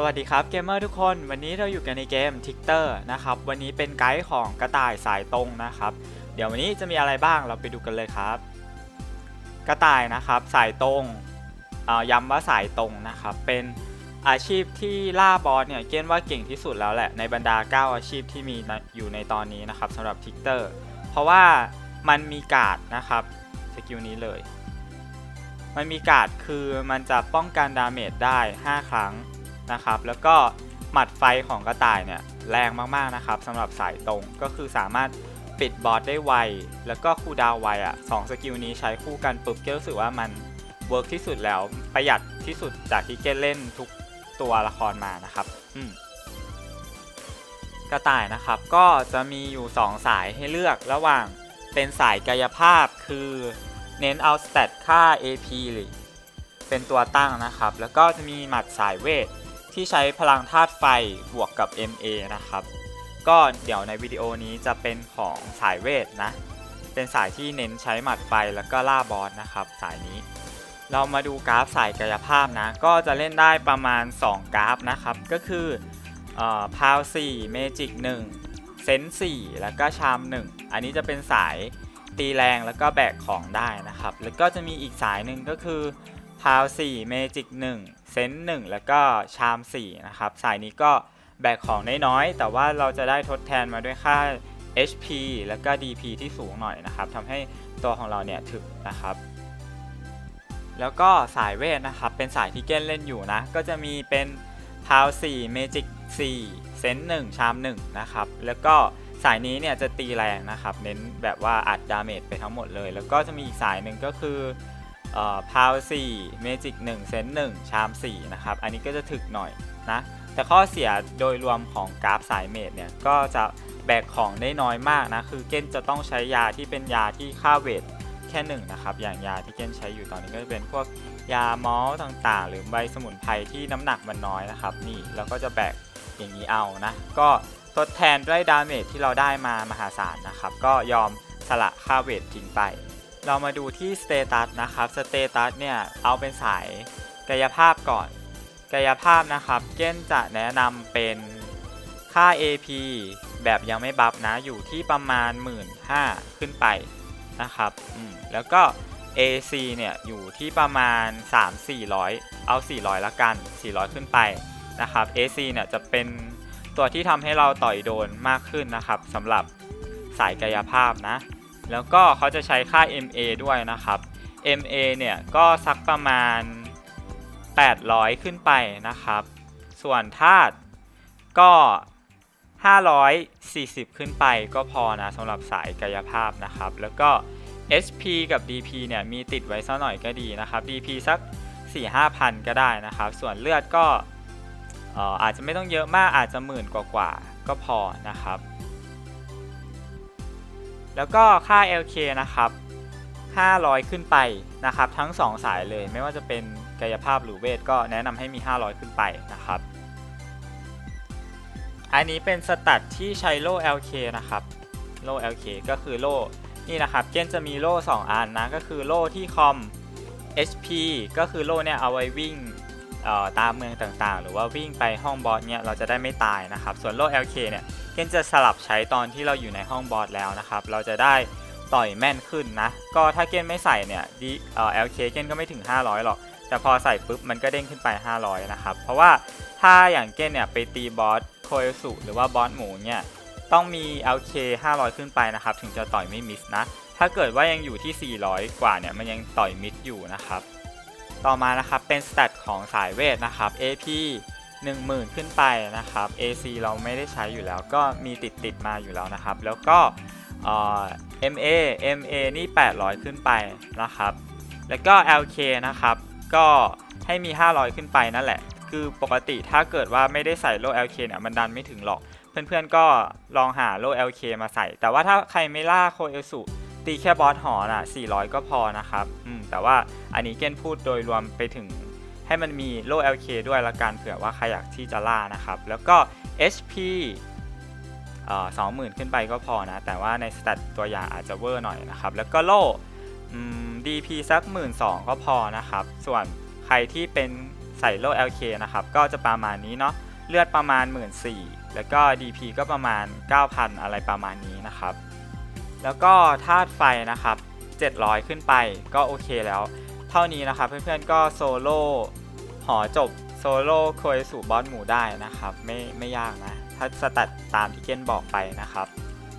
สวัสดีครับเกมเมอร์ทุกคนวันนี้เราอยู่กันในเกม t i c t e r นะครับวันนี้เป็นไกด์ของกระต่ายสายตรงนะครับ เดี๋ยววันนี้จะมีอะไรบ้างเราไปดูกันเลยครับ กระต่ายนะครับสายตรงย้ำว่าสายตรงนะครับเป็นอาชีพที่ล่าบอสเนี่ยเกณฑ์ว่าเก่งที่สุดแล้วแหละในบรรดา 9 อาชีพที่มีอยู่ในตอนนี้นะครับสำหรับ t i c t e r เพราะว่ามันมีการ์ดนะครับสกิลนี้เลย มันมีการ์ดคือมันจะป้องกันดาเมจได้ 5 ครั้ง นะครับ แล้วก็หมัดไฟของกระต่ายเนี่ยแรงมากๆนะครับสำหรับสายตรงก็คือสามารถปิดบอสได้ไว แล้วก็คูดาวไวอะสองสกิลนี้ใช้คู่กันปุ๊บเก็รู้สึกว่ามันเวิร์กที่สุดแล้วประหยัดที่สุดจากที่เกเล่นทุกตัวละครมานะครับอืมกระต่ายนะครับก็จะมีอยู่ 2 สายให้เลือกระหว่างเป็นสายกายภาพคือเน้นเอาสเตตค่า AP หรือเป็นตัวตั้งนะครับ แล้วก็จะมีหมัดสายเวท ที่ใช้พลังธาตุไฟบวกกับ MA นะครับ ก็เดี๋ยวในวิดีโอนี้จะเป็นของสายเวทนะ เป็นสายที่เน้นใช้หมัดไฟแล้วก็ล่าบอสนะครับ สายนี้ เรามาดูกราฟสายกายภาพนะ ก็จะเล่นได้ประมาณ 2 กราฟนะครับ ก็คือพาว4เมจิก1เซน4แล้วก็ชาม1อันนี้จะเป็นสายตีแรงแล้วก็แบกของได้นะครับ แล้วก็จะมีอีกสายหนึ่งก็คือ พาว4เมจิก1เซน1แล้วก็ชาม4นะครับ สายนี้ก็แบกของได้น้อย แต่ว่าเราจะได้ทดแทนมาด้วยค่า HP แล้วก็ DP ที่สูงหน่อยนะครับทำให้ตัวของเราเนี่ยถึกนะครับ แล้วก็สายเวทนะครับ เป็นสายที่เก้นเล่นอยู่นะ ก็จะมีเป็นพาว4เมจิก4เซน1ชาม1นะครับ แล้วก็สายนี้เนี่ยจะตีแรงนะครับ เน้นแบบว่าอัดดาเมจไปทั้งหมดเลย แล้วก็จะมีอีกสายหนึ่งก็คือ พาว4เมจิก1เซน1ชาม4นะครับ อันนี้ก็จะถึกหน่อยนะ แต่ข้อเสียโดยรวมของกราฟสายเมดเนี่ย ก็จะแบกของได้น้อยมากนะ คือเก้นจะต้องใช้ยาที่เป็นยาที่ค่าเวทแค่หนึ่งนะครับ อย่างยาที่เก้นใช้อยู่ตอนนี้ก็จะเป็นพวกยามอลต่างๆ หรือใบสมุนไพรที่น้ำหนักมันน้อยนะครับ นี่เราก็จะแบกอย่างนี้เอานะ ก็ทดแทนด้วยดาเมจที่เราได้มามหาศาลนะครับ ก็ยอมสละค่าเวททิ้งไป เรามาดูที่สเตตัสนะครับสเตตัสเนี่ยเอาเป็นสายกายภาพก่อน กายภาพนะครับเก้นจะแนะนำเป็นค่า AP แบบยังไม่บัฟนะอยู่ที่ประมาณ 1 5ื่นขึ้นไปนะครับแล้วก็ AC เนี่ยอยู่ที่ประมาณ 3-400 เอา 400 ละกัน 400 ขึ้นไปนะครับ AC เนี่ยจะเป็นตัวที่ทำให้เราต่อยโดนมากขึ้นนะครับสำหรับสายกายภาพนะ แล้วก็เขาจะใช้ค่า MA ด้วยนะครับ MA เนี่ยก็สักประมาณ 800 ขึ้นไปนะครับ ส่วนธาตุก็ 540 ขึ้นไปก็พอนะสำหรับสายกายภาพนะครับ แล้วก็ SP กับ DP เนี่ยมีติดไว้สักหน่อยก็ดีนะครับ DP สัก 4-5พันก็ได้นะครับ ส่วนเลือดก็อาจจะไม่ต้องเยอะมากอาจจะหมื่นกว่าๆก็พอนะครับ แล้วก็ค่า LK นะครับ 500 ขึ้นไปนะครับ ทั้ง 2 สายเลย ไม่ว่าจะเป็นกายภาพหรือเวทก็แนะนำให้มี 500 ขึ้นไปนะครับ อันนี้เป็นสตัดที่ใช้โล่ LK นะครับ โล่ LK ก็คือโล่นี่นะครับ เจนจะมีโล่2อันนะ ก็คือโล่ที่คอม HP ก็คือโล่เนี่ยเอาไว้วิ่งตามเมืองต่างๆ หรือว่าวิ่งไปห้องบอสเนี่ยเราจะได้ไม่ตายนะครับ ส่วนโล่ LK เนี่ย นจะสลับใช้ตอนที่เราอยู่ในห้องบอสแล้วนะครับ เราจะได้ต่อยแม่นขึ้นนะ ก็ถ้าเกนไม่ใส่เนี่ยดีเอ่อ LK เกนก็ไม่ถึง 500 หรอก แต่พอใส่ปุ๊บมันก็เด้งขึ้นไป 500 นะครับ เพราะว่าถ้าอย่างเกนเนี่ยไปตีบอสโคเอสุหรือว่าบอสหมูเนี่ยต้องมี LK 500 ขึ้นไปนะครับ ถึงจะต่อยไม่มิสนะ ถ้าเกิดว่ายังอยู่ที่ 400 กว่าเนี่ยมันยังต่อยมิสอยู่นะครับ ต่อมานะครับเป็นสเตตของสายเวทนะครับ AP 10,000 ขึ้นไปนะครับ AC เราไม่ได้ใช้อยู่แล้วก็มีติดติดมาอยู่แล้วนะครับ แล้วก็ MA MA นี่ 800 ขึ้นไปนะครับ แล้วก็ LK นะครับ ก็ให้มี 500 ขึ้นไปนั่นแหละ คือปกติถ้าเกิดว่าไม่ได้ใส่โล่ LK เนี่ยมันดันไม่ถึงหรอก เพื่อนๆก็ลองหาโล่ LK มาใส่ แต่ว่าถ้าใครไม่ล่าโคเอลสุตีแค่บอสหอน่ะ400 ก็พอนะครับ อืม แต่ว่าอันนี้เก้นพูดโดยรวมไปถึง ให้มันมีโล่ LK ด้วยละกันเผื่อว่าใครอยากที่จะล่านะครับ แล้วก็ HP เอ่อ20,000ขึ้นไปก็พอนะ แต่ว่าในสแตทตัวอย่างอาจจะเวอร์หน่อยนะครับ แล้วก็โล่ DP สัก12,000ก็พอนะครับ ส่วนใครที่เป็นใส่โล่ LK นะครับ ก็จะประมาณนี้เนาะเลือดประมาณ 1 4ื่นแล้วก็ DP ก็ประมาณ 9,000 อะไรประมาณนี้นะครับ แล้วก็ธาตุไฟนะครับ 700 ขึ้นไปก็โอเคแล้ว เท่านี้นะครับเพื่อนๆก็โซโล่หอจบโซโล่โคยสู่บอสหมูได้นะครับ ไม่ไม่ยากนะ ถ้าสตัดตามที่เกนบอกไปนะครับ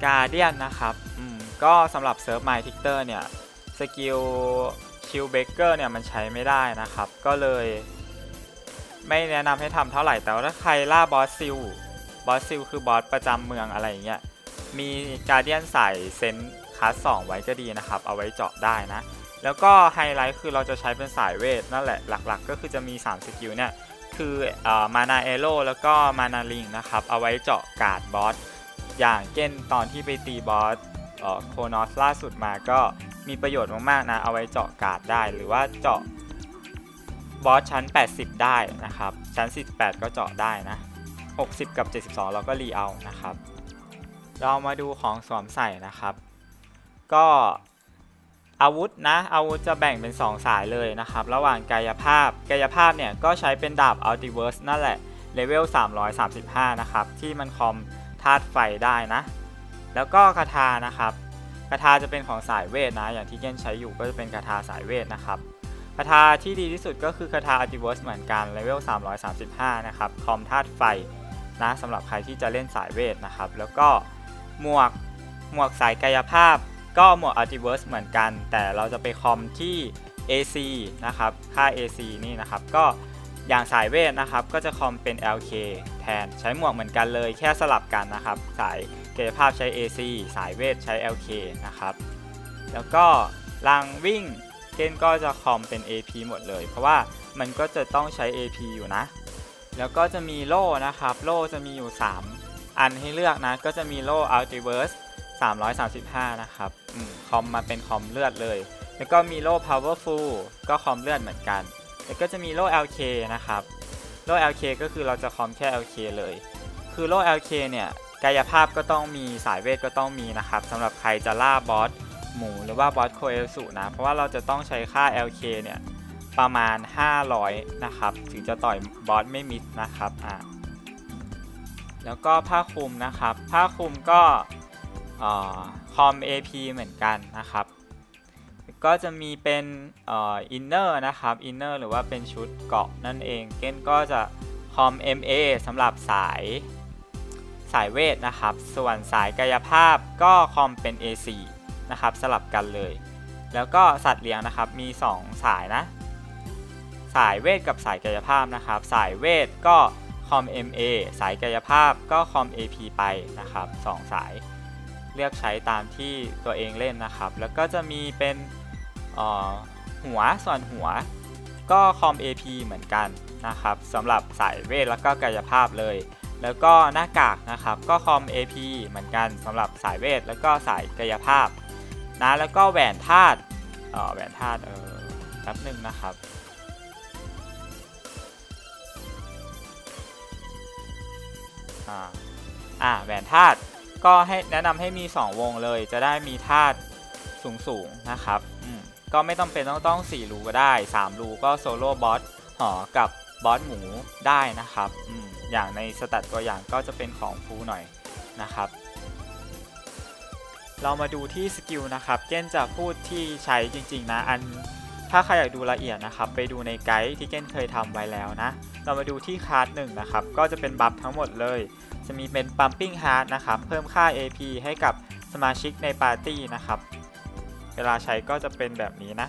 กาเดียนนะครับอืมก็สำหรับเซิร์ฟไมทิกเตอร์เนี่ยสกิลคิวเบเกอร์เนี่ยมันใช้ไม่ได้นะครับ ก็เลยไม่แนะนำให้ทำเท่าไหร่ แต่ว่าถ้าใครล่าบอสซิล บอสซิลคือบอสประจำเมืองอะไรอย่างเงี้ย มีการเดียนใส่เซนคลาส2ไว้ก็ดีนะครับ เอาไว้เจาะได้นะ แล้วก็ไฮไลท์คือเราจะใช้เป็นสายเวทนั่นแหละหลักๆ ก็คือจะมี 3 สกิลเนี่ยคือมานาเอโ o แล้วก็มานาลิงนะครับ เอาไว้เจาะกาดบอส อย่างเก้นตอนที่ไปตีบอสโคนอสล่าสุดมาก็มีประโยชน์มากๆนะ เอาไว้เจาะกาดได้หรือว่าเจาะบอสชั้น 80 ได้นะครับ ชั้น 48 ก็เจาะได้นะ 60 กับ 72 เราก็รีเอานะครับ เรามาดูของสวมใส่นะครับ ก็ อาวุธนะอาวุธจะแบ่งเป็น 2 สายเลยนะครับ ระหว่างกายภาพ กายภาพเนี่ยก็ใช้เป็นดาบ Ultiverse นั่นแหละเลเวล335 นะครับ ที่มันคอมธาตุไฟได้นะ แล้วก็คาถานะครับคาถาจะเป็นของสายเวทนะ อย่างที่เก้นใช้อยู่ก็จะเป็นคาถาสายเวทนะครับคาถาที่ดีที่สุดก็คือคาถา Ultiverse เหมือนกันเลเวล335 นะครับคอมธาตุไฟนะสำหรับใครที่จะเล่นสายเวทนะครับ แล้วก็หมวกหมวกสายกายภาพ ก็หมวก Ultiverse เหมือนกัน แต่เราจะไปคอมที่ AC นะครับค่า AC นี่นะครับ ก็อย่างสายเวทนะครับ ก็จะคอมเป็น LK แทนใช้หมวกเหมือนกันเลยแค่สลับกันนะครับ สายกายภาพใช้ AC สายเวทใช้ LK นะครับ แล้วก็รางวิ่งเกนก็จะคอมเป็น AP หมดเลย เพราะว่ามันก็จะต้องใช้ AP อยู่นะ แล้วก็จะมีโล่นะครับ โล่จะมีอยู่ 3 อันให้เลือกนะ ก็จะมีโล่ Ultiverse 335 นะครับอคอมมาเป็นคอมเลือดเลย แล้วก็มีโล่ Powerful ก็คอมเลือดเหมือนกัน แล้วก็จะมีโล่ LK นะครับ โล่ LK ก็คือเราจะคอมแค่ LK เลย คือโล่ LK เนี่ย กายภาพก็ต้องมี สายเวทก็ต้องมีนะครับสำหรับใครจะล่าบอสหมูหรือว่าบอสโคเอลสุนะ เพราะว่าเราจะต้องใช้ค่า LK เนี่ยประมาณ 500 นะครับ ถึงจะต่อยบอสไม่มิดนะครับ อ่า แล้วก็ผ้าคลุมนะครับ ผ้าคลุมก็ คอม AP เหมือนกันนะครับ ก็จะมีเป็นอินเนอร์นะครับอินเนอร์หรือว่าเป็นชุดเกาะนั่นเองเก้นก็จะคอม MA สำหรับสายสายเวทนะครับ ส่วนสายกายภาพก็คอมเป็น AC นะครับสลับกันเลย แล้วก็สัตว์เลี้ยงนะครับมี 2 สายนะ สายเวทกับสายกายภาพนะครับ สายเวทก็คอม MA สายกายภาพก็คอม AP ไปนะครับ 2 สาย เลือกใช้ตามที่ตัวเองเล่นนะครับ แล้วก็จะมีเป็นหัวส่วนหัวก็คอม AP เหมือนกันนะครับสำหรับสายเวทแล้วก็กายภาพเลย แล้วก็หน้ากากนะครับ ก็คอม AP เหมือนกันสำหรับสายเวทแล้วก็สายกายภาพนะแล้วก็แหวนธาตุแหวนธาตุเออแป๊บหนึ่งนะครับอ่าอ่าแหวนธาตุ ก็ให้แนะนำให้มี 2 วงเลย จะได้มีธาตุสูงๆนะครับอืมก็ไม่ต้องเป็นต้องต้อง4รูก็ได้ 3 รูก็โซโล่บอสหอกับบอสหมูได้นะครับอืมอย่างในสตทตัวอย่างก็จะเป็นของฟูหน่อยนะครับ เรามาดูที่สกิลนะครับเก้นจะพูดที่ใช้จริงๆนะอันถ้าใครอยากดูละเอียดนะครับ ไปดูในไกด์ที่เก้นเคยทำไว้แล้วนะ เรามาดูที่คาร์ดหนึ่งนะครับ ก็จะเป็นบัฟทั้งหมดเลย จะมีเป็น Pumping Heart นะครับ เพิ่มค่า AP ให้กับสมาชิกในปาร์ตี้นะครับ เวลาใช้ก็จะเป็นแบบนี้นะ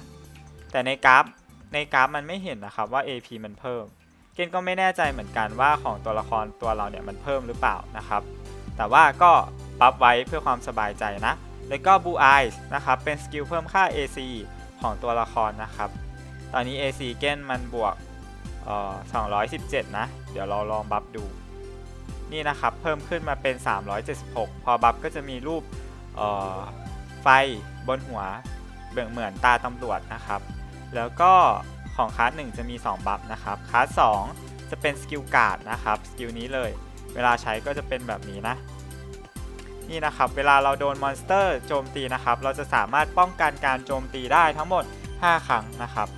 แต่ในกราฟในกราฟมันไม่เห็นนะครับว่า AP มันเพิ่ม เกนก็ไม่แน่ใจเหมือนกันว่าของตัวละครตัวเราเนี่ยมันเพิ่มหรือเปล่านะครับ แต่ว่าก็ปรับไว้เพื่อความสบายใจนะ แล้วก็ Blue Eyes นะครับ เป็นสกิลเพิ่มค่า AC ของตัวละครนะครับ ตอนนี้ AC เกนมันบวกเอ่อ217 นะ เดี๋ยวเราลองบัฟดู นี่นะครับเพิ่มขึ้นมาเป็น 376 พอบัฟก็จะมีรูปไฟบนหัวเบื้องเหมือนตาตำรวจนะครับ แล้วก็ของคลาส1จะมี 2 บัฟนะครับคลาส2จะเป็นสกิลการ์ดนะครับสกิลนี้เลย เวลาใช้ก็จะเป็นแบบนี้นะ นี่นะครับ เวลาเราโดนมอนสเตอร์โจมตีนะครับ เราจะสามารถป้องกันการโจมตีได้ทั้งหมด 5 ครั้งนะครับ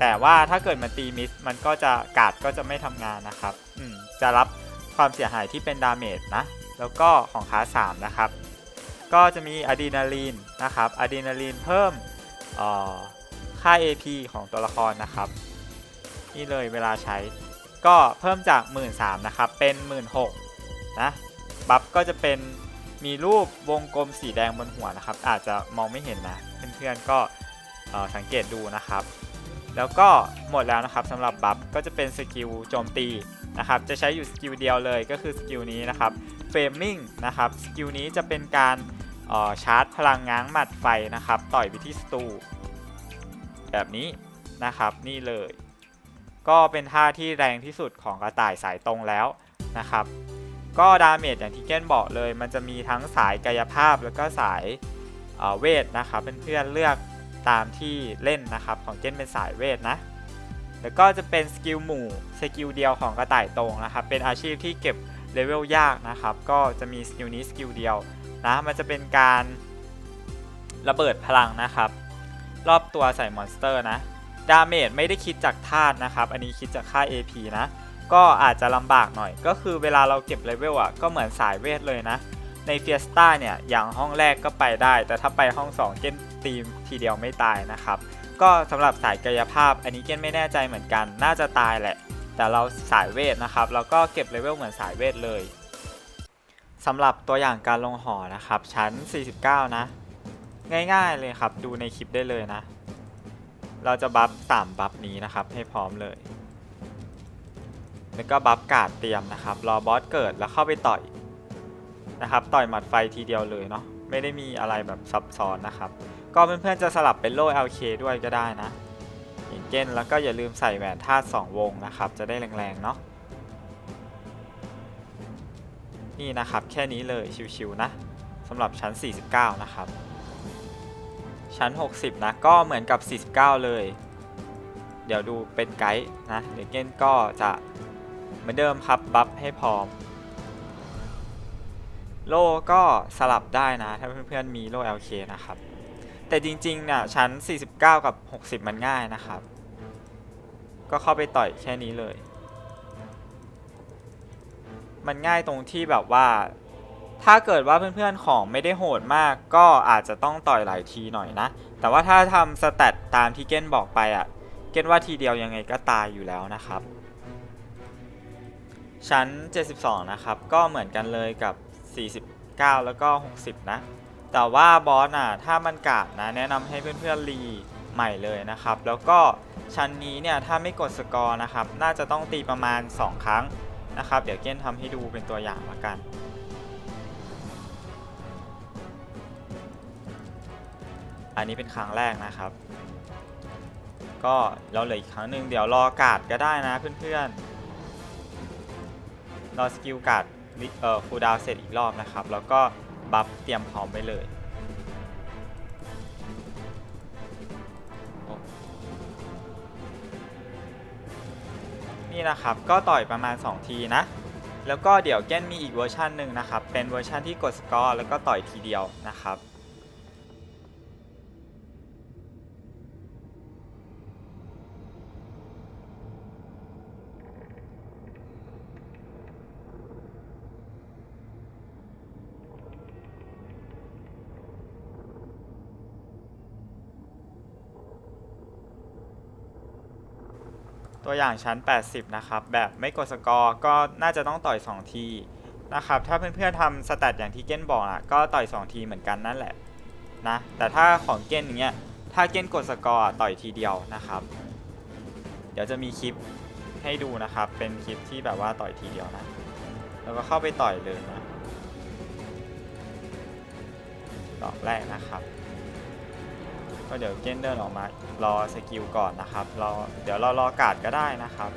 แต่ว่าถ้าเกิดมันตีมิสมันก็จะการ์ดก็จะไม่ทำงานนะครับ อืม จะรับความเสียหายที่เป็นดาเมจนะ แล้วก็ของคลาส3นะครับ ก็จะมีอะดรีนาลีนนะครับอะดรีนาลีนเพิ่มเอ่อค่า AP ของตัวละครนะครับ นี่เลยเวลาใช้ ก็เพิ่มจาก 1 3ื่นนะครับ เป็น 1 6ื่นนะ บัฟก็จะเป็นมีรูปวงกลมสีแดงบนหัวนะครับ อาจจะมองไม่เห็นนะ เพื่อนๆก็เอ่อสังเกตดูนะครับ แล้วก็หมดแล้วนะครับสำหรับบัฟก็จะเป็นสกิลโจมตี นะครับจะใช้อยู่สกิลเดียวเลยก็คือสกิลนี้นะครับเฟรมมิ่งนะครับสกิลนี้จะเป็นการออชาร์จพลังง้างหมัดไฟนะครับ ต่อยไปที่ศัตรูแบบนี้นะครับนี่เลย ก็เป็นท่าที่แรงที่สุดของกระต่ายสายตรงแล้วนะครับ ก็ดาเมจอย่างที่เก้นบอกเลย มันจะมีทั้งสายกายภาพแล้วก็สายเเวทนะครับเพื่อนๆเลือกตามที่เล่นนะครับของเก้นเป็นสายเวทนะ แล้วก็จะเป็นสกิลหมู่สกิลเดียวของกระต่ายตรงนะครับ เป็นอาชีพที่เก็บเลเวลยากนะครับ ก็จะมีสกิลนี้สกิลเดียวนะมันจะเป็นการระเบิดพลังนะครับ รอบตัวใส่มอนสเตอร์นะดาเมจไม่ได้คิดจากธาตุนะครับ อันนี้คิดจากค่า AP นะ ก็อาจจะลำบากหน่อย ก็คือเวลาเราเก็บเลเวลอะก็เหมือนสายเวทเลยนะ ในเฟียสต้าเนี่ยอย่างห้องแรกก็ไปได้ แต่ถ้าไปห้อง 2 เก้นตีมทีเดียวไม่ตายนะครับ ก็สำหรับสายกายภาพอันนี้เก้นไม่แน่ใจเหมือนกัน น่าจะตายแหละ แต่เราสายเวทนะครับเราก็เก็บเลเวลเหมือนสายเวทเลยสำหรับตัวอย่างการลงหอนะครับ ชั้น 49 นะ ง่ายๆเลยครับ ดูในคลิปได้เลยนะ เราจะบัฟ3บัฟนี้นะครับ ให้พร้อมเลย แล้วก็บัฟการ์ดเตรียมนะครับ รอบอสเกิดแล้วเข้าไปต่อยนะครับ ต่อยหมัดไฟทีเดียวเลยเนาะไม่ได้มีอะไรแบบซับซ้อนนะครับ ก็เพื่อนๆจะสลับเป็นโล่ LK ด้วยก็ได้นะอย่างเก้นแล้วก็อย่าลืมใส่แหวนธาตุ2วงนะครับ จะได้แรงๆเนาะนี่นะครับแค่นี้เลยชิวๆนะสำหรับชั้น 49 นะครับ ชั้น 60 นะ ก็เหมือนกับ 49 เลย เดี๋ยวดูเป็นไกด์นะเดเก้นก็จะเหมือนเดิมครับบัฟให้พร้อม โล่ก็สลับได้นะ ถ้าเพื่อนๆมีโล่ LK นะครับ แต่จริงๆเนี่ยชั้น 49 กับ 60 มันง่ายนะครับ ก็เข้าไปต่อยแค่นี้เลย มันง่ายตรงที่แบบว่า ถ้าเกิดว่าเพื่อนๆของไม่ได้โหดมาก ก็อาจจะต้องต่อยหลายทีหน่อยนะ แต่ว่าถ้าทำสแตทตามที่เก้นบอกไปอะ่ะ เก้นว่าทีเดียวยังไงก็ตายอยู่แล้วนะครับ ชั้น 72 นะครับ ก็เหมือนกันเลยกับ 49 แล้วก็ 60 นะ แต่ว่าบอสอะถ้ามันกาดนะแนะนำให้เพื่อนๆรีใหม่เลยนะครับ แล้วก็ชั้นนี้เนี่ยถ้าไม่กดสกอร์นะครับน่าจะต้องตีประมาณ 2 ครั้งนะครับ เดี๋ยวเก้นทำให้ดูเป็นตัวอย่างละกันอันนี้เป็นครั้งแรกนะครับ ก็เราเหลืออีกครั้งหนึ่งเดี๋ยวรอกาดก็ได้นะเพื่อนๆ รอสกิลกาดเอ่อคูดาวเสร็จอีกรอบนะครับ แล้วก็ บัฟเตรียมพร้อมไว้เลยนี่นะครับก็ต่อยประมาณ 2 ทีนะ แล้วก็เดี๋ยวแก้นมีอีกเวอร์ชันหนึ่งนะครับ เป็นเวอร์ชันที่กดสกอร์แล้วก็ต่อยทีเดียวนะครับ ตัวอย่างชั้น 80 นะครับ แบบไม่กดสกอร์ก็น่าจะต้องต่อย 2 ทีนะครับ ถ้าเพื่อนๆทำสแตทอย่างที่เก้นบอกอะก็ต่อย 2 ทีเหมือนกันนั่นแหละนะแต่ถ้าของเก้นอย่างเงี้ยถ้าเก้นกดสกอร์ต่อยทีเดียวนะครับ เดี๋ยวจะมีคลิปให้ดูนะครับ เป็นคลิปที่แบบว่าต่อยทีเดียวนะแล้วก็เข้าไปต่อยเลยนะดอกแรกนะครับ ก็เดี๋ยวเก้นเดินออกมารอสกิลก่อนนะครับรอเดี๋ยวเรารอการ์ดก็ได้นะครับ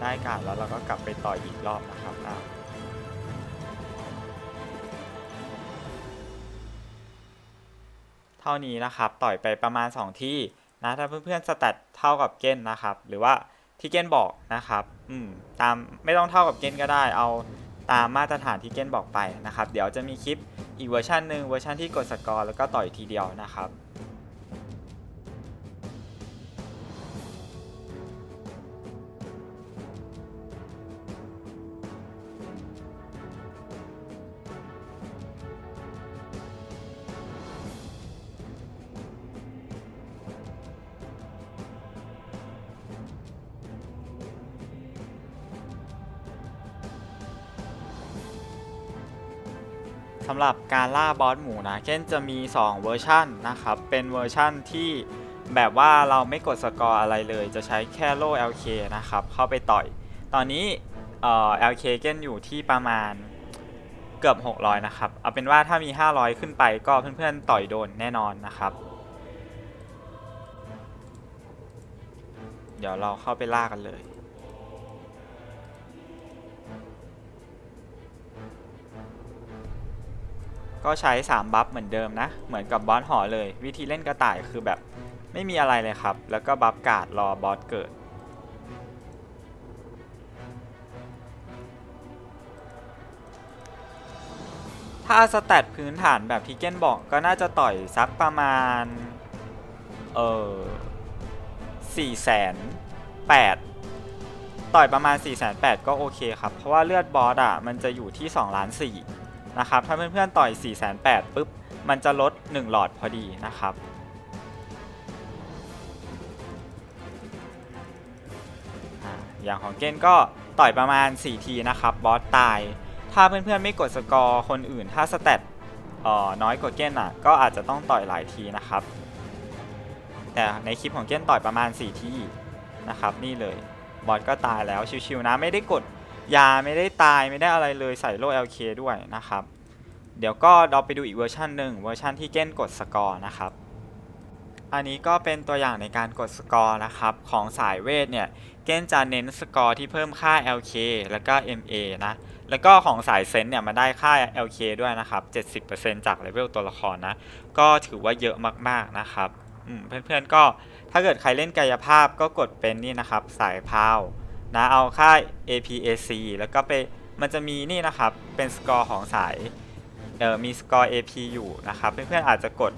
ได้การ์ดแล้วเราก็กลับไปต่อยอีกรอบนะครับอะเท่านี้นะครับต่อยไปประมาณ 2 ที่นะถ้าเพื่อนๆสแตทเท่ากับเกนนะครับ หรือว่าที่เกนบอกนะครับ อืมตามไม่ต้องเท่ากับเกนก็ได้เอา ตามมาตรฐานที่เก้นบอกไปนะครับ เดี๋ยวจะมีคลิปอีกเวอร์ชันหนึ่งเวอร์ชันที่กดสกอร์แล้วก็ต่อยทีเดียวนะครับ รับการล่าบอสหมูนะเก้นจะมี 2 เวอร์ชันนะครับ เป็นเวอร์ชันที่แบบว่าเราไม่กดสกอร์อะไรเลย จะใช้แค่โล่ LK นะครับ เข้าไปต่อย ตอนนี้เอ่อ LK เก้นอยู่ที่ประมาณเกือบ 600 นะครับ เอาเป็นว่าถ้ามี 500 ขึ้นไปก็เพื่อนๆต่อยโดนแน่นอนนะครับ เดี๋ยวเราเข้าไปล่ากันเลย ก็ใช้ 3 บัฟเหมือนเดิมนะ เหมือนกับบอสหอเลย วิธีเล่นกระต่ายคือแบบไม่มีอะไรเลยครับ แล้วก็บัฟการ์ดรอบอสเกิด ถ้าสแตทพื้นฐานแบบที่เก้นบอกก็น่าจะต่อยสักประมาณ เออสี่แสนแปดต่อยประมาณ4ี่แสนแปดก็โอเคครับ เพราะว่าเลือดบอสอะ มันจะอยู่ที่2ล้านสี่ นะครับ ถ้าเพื่อนๆต่อย 4 8 0 0 0ปุ๊บ มันจะลด 1 หลอดพอดีนะครับ อย่างของเกนก็ต่อยประมาณ 4 ทีนะครับ บอสตาย ถ้าเพื่อนๆไม่กดสกอร์คนอื่น ถ้าสแตทเอ่อน้อยกว่าเกนอะ ก็อาจจะต้องต่อยหลายทีนะครับ แต่ในคลิปของเกนต่อยประมาณ 4 ทีนะครับ นี่เลย บอสก็ตายแล้วชิวๆนะ ไม่ได้กด ยาไม่ได้ตายไม่ได้อะไรเลยใส่โล่ LK ด้วยนะครับ เดี๋ยวก็เราไปดูอีกเวอร์ชันหนึ่งเวอร์ชันที่เก้นกดสกอร์นะครับ อันนี้ก็เป็นตัวอย่างในการกดสกอร์นะครับ ของสายเวทเนี่ยเก้นจะเน้นสกอร์ที่เพิ่มค่า LK แล้วก็ MA นะ แล้วก็ของสายเซนเนี่ยมาได้ค่า LK ด้วยนะครับ 70%จากเลเวลตัวละครนะ ก็ถือว่าเยอะมากๆนะครับเพื่อนๆก็ถ้าเกิดใครเล่นกายภาพก็กดเป็นนี่นะครับ สายพาว นะเอาค่า APAC แล้วก็ไปมันจะมีนี่นะครับ เป็นสกอร์ของสายเออมีสกอร์ AP อยู่นะครับ เพื่อนๆอาจจะกด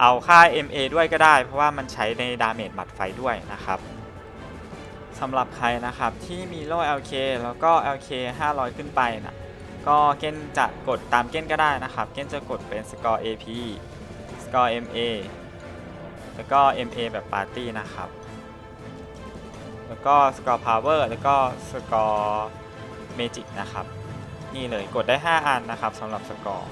เอาค่า MA ด้วยก็ได้ เพราะว่ามันใช้ในดาเมจหมัดไฟด้วยนะครับสำหรับใครนะครับที่มีโล่ LK แล้วก็ LK 500 ขึ้นไปนะก็เก้นจะกดตามเก้นก็ได้นะครับ เก้นจะกดเป็นสกอร์ AP สกอร์ MA แล้วก็ MA แบบปาร์ตี้นะครับ แล้วก็สกอร์พาวเวอร์แล้วก็สกอร์เมจิกนะครับ นี่เลยกดได้ 5 อันนะครับสำหรับสกอร์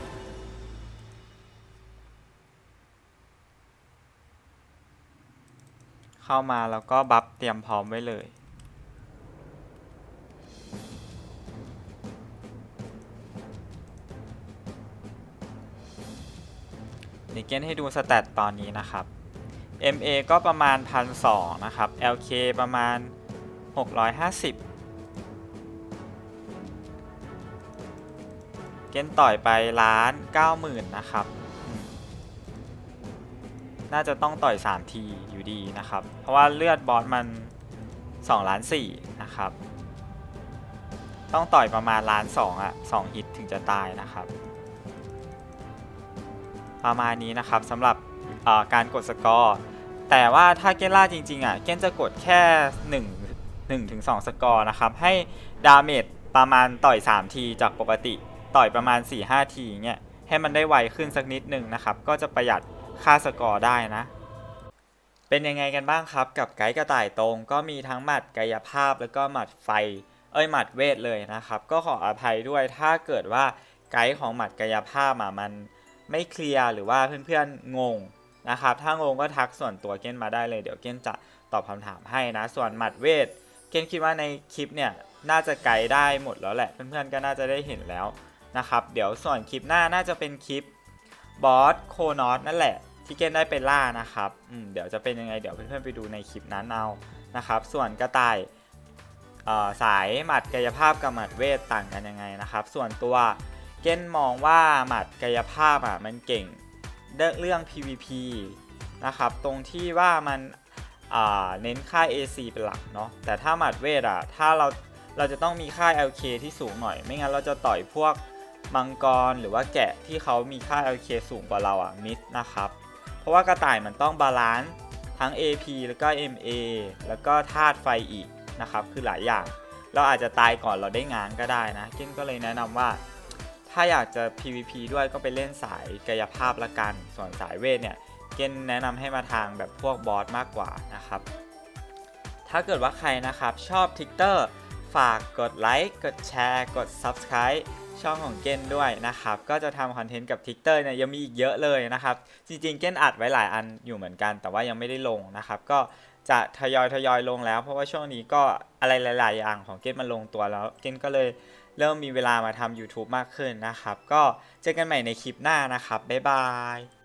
เข้ามาแล้วก็บัฟเตรียมพร้อมไว้เลยนี่เกนให้ดูสแตทตอนนี้นะครับ MA ก็ประมาณ 1,200 นะครับ LK ประมาณ 650 เกนต่อยไปล้าน90,000 นะครับ น่าจะต้องต่อย 3 ทีอยู่ดีนะครับ เพราะว่าเลือดบอสมัน2ล้าน4นะครับ ต้องต่อยประมาณล้าน2อะ2ฮิตถึงจะตายนะครับ ประมาณนี้นะครับสำหรับ การกดสกอร์ แต่ว่าถ้าเกนล่าจริงๆอะเกนจะกดแค่1 1ถึง2สกอร์นะครับ ให้ดาเมจประมาณต่อย 3 ทีจากปกติต่อยประมาณ 4-5 ทีเงี้ยให้มันได้ไวขึ้นสักนิดหนึ่งนะครับ ก็จะประหยัดค่าสกอร์ได้นะ เป็นยังไงกันบ้างครับกับไกด์กระต่ายตรง ก็มีทั้งหมัดกายภาพแล้วก็หมัดไฟ เอ้ยหมัดเวทเลยนะครับ ก็ขออภัยด้วยถ้าเกิดว่าไกด์ของหมัดกายภาพอะมันไม่เคลียร์หรือว่าเพื่อนๆงง นะครับ ถ้างงก็ทักส่วนตัวเก้นมาได้เลยเดี๋ยวเก้นจะตอบคำถามให้นะ ส่วนหมัดเวท เก้นคิดว่าในคลิปเนี่ยน่าจะไกด์ได้หมดแล้วแหละ เพื่อนๆก็น่าจะได้เห็นแล้วนะครับ เดี๋ยวส่วนคลิปหน้าน่าจะเป็นคลิปบอสโคนอสนั่นแหละ ที่เก้นได้ไปล่านะครับอืมเดี๋ยวจะเป็นยังไงเดี๋ยวเพื่อนๆไปดูในคลิปนั้นเอานะครับ ส่วนกระต่ายสายหมัดกายภาพกับหมัดเวทต่างกันยังไงนะครับ ส่วนตัวเก้นมองว่าหมัดกายภาพอะมันเก่ง เรื่อง PVP นะครับ ตรงที่ว่ามันเน้นค่า AC เป็นหลักเนาะ แต่ถ้าหมัดเวทอะถ้าเราเราจะต้องมีค่า LK ที่สูงหน่อย ไม่งั้นเราจะต่อยพวกมังกรหรือว่าแกะที่เขามีค่า LK สูงกว่าเราอะมิดนะครับ เพราะว่ากระต่ายมันต้องบาลานซ์ทั้ง AP แล้วก็ MA แล้วก็ธาตุไฟอีกนะครับ คือหลายอย่าง เราอาจจะตายก่อนเราได้งานก็ได้นะเก้นก็เลยแนะนำว่า ถ้าอยากจะ PVP ด้วยก็ไปเล่นสายกายภาพละกัน ส่วนสายเวทเนี่ย เกนแนะนำให้มาทางแบบพวกบอสมากกว่านะครับ ถ้าเกิดว่าใครนะครับชอบทิกเตอร์ฝากกดไลค์ กดแชร์ กด Subscribe ช่องของเกนด้วยนะครับ ก็จะทำคอนเทนต์กับทิกเตอร์เนี่ยยังมีอีกเยอะเลยนะครับ จริงๆ เกนอัดไว้หลายอันอยู่เหมือนกัน แต่ว่ายังไม่ได้ลงนะครับ ก็จะทยอยทยอยลงแล้ว เพราะว่าช่วงนี้ก็อะไรหลาย ๆ อย่างของเกนมันลงตัวแล้ว เกนก็เลย เริ่มมีเวลามาทำ YouTube มากขึ้นนะครับ ก็เจอกันใหม่ในคลิปหน้านะครับ บ๊ายบาย